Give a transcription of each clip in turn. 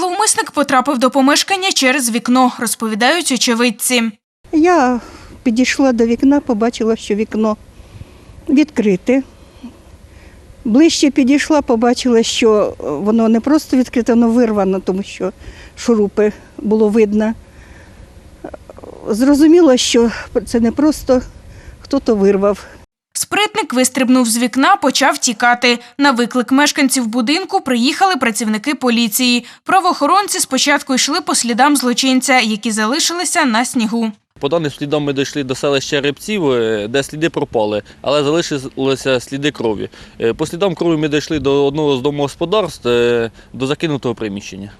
Зловмисник потрапив до помешкання через вікно, розповідають очевидці. Я підійшла до вікна, побачила, що вікно відкрите. Ближче підійшла, побачила, що воно не просто відкрите, воно вирвано, тому що шурупи було видно. Зрозуміло, що це не просто хто-то вирвав. Спритник вистрибнув з вікна, почав тікати. На виклик мешканців будинку приїхали працівники поліції. Правоохоронці спочатку йшли по слідам злочинця, які залишилися на снігу. По даним слідам ми дійшли до селища Рибців, е, де сліди пропали, але залишилися сліди крові. Е, По слідам крові ми дійшли до одного з домогосподарств, е, до закинутого приміщення.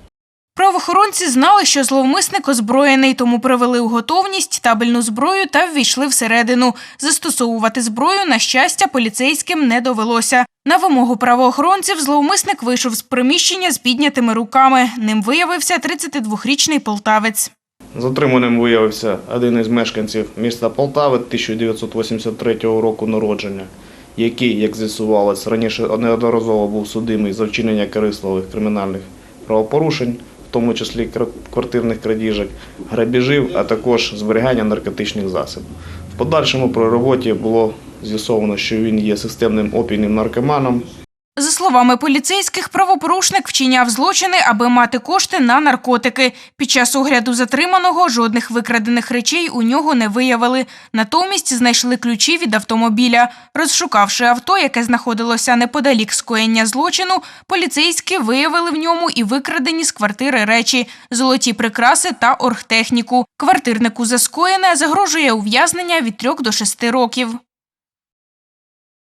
Правоохоронці знали, що зловмисник озброєний, тому привели у готовність табельну зброю та ввійшли всередину. Застосовувати зброю, на щастя, поліцейським не довелося. На вимогу правоохоронців зловмисник вийшов з приміщення з піднятими руками. Ним виявився 32-річний полтавець. Затриманим виявився один із мешканців міста Полтави 1983 року народження, який, як з'ясувалось, раніше неодноразово був судимий за вчинення корисливих кримінальних правопорушень, тому числі квартирних крадіжок, грабіжів, а також зберігання наркотичних засобів. В подальшому при роботі було з'ясовано, що він є системним опійним наркоманом, За словами поліцейських, правопорушник вчиняв злочини, аби мати кошти на наркотики. Під час огляду затриманого жодних викрадених речей у нього не виявили. Натомість знайшли ключі від автомобіля. Розшукавши авто, яке знаходилося неподалік скоєння злочину, поліцейські виявили в ньому і викрадені з квартири речі, золоті прикраси та оргтехніку. Квартирнику за скоєне загрожує ув'язнення від 3 до 6 років.